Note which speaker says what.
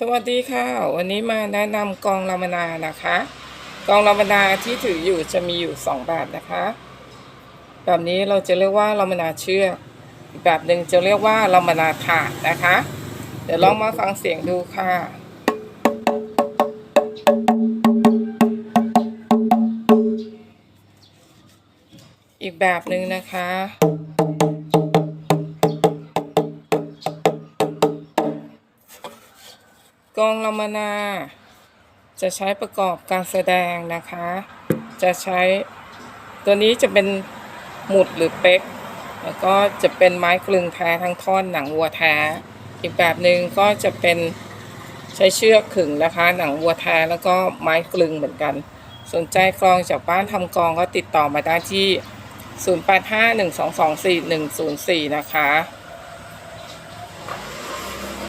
Speaker 1: สวัสดีค่ะ วันนี้มาแนะนำกองลามนานะคะ กองลามนาที่ถืออยู่จะมีอยู่สองแบบนะคะ แบบนี้เราจะเรียกว่าลามนาเชือกอีกแบบหนึ่งจะเรียกว่าลามนาถาดนะคะ เดี๋ยวลองมาฟังเสียงดูค่ะอีกแบบหนึ่งนะคะ กองลามนา จะใช้ประกอบการแสดงนะคะ จะใช้ตัวนี้จะเป็นหมุดหรือเป๊ก แล้วก็จะเป็นไม้กลึงแท้ทั้งท่อนหนังวัวแท้ อีกแบบหนึ่งก็จะเป็นใช้เชือกขึงนะคะ หนังวัวแท้แล้วก็ไม้กลึงเหมือนกัน สนใจกลองจากบ้านทำกลองก็ติดต่อมาได้ที่ 0851224104 นะคะ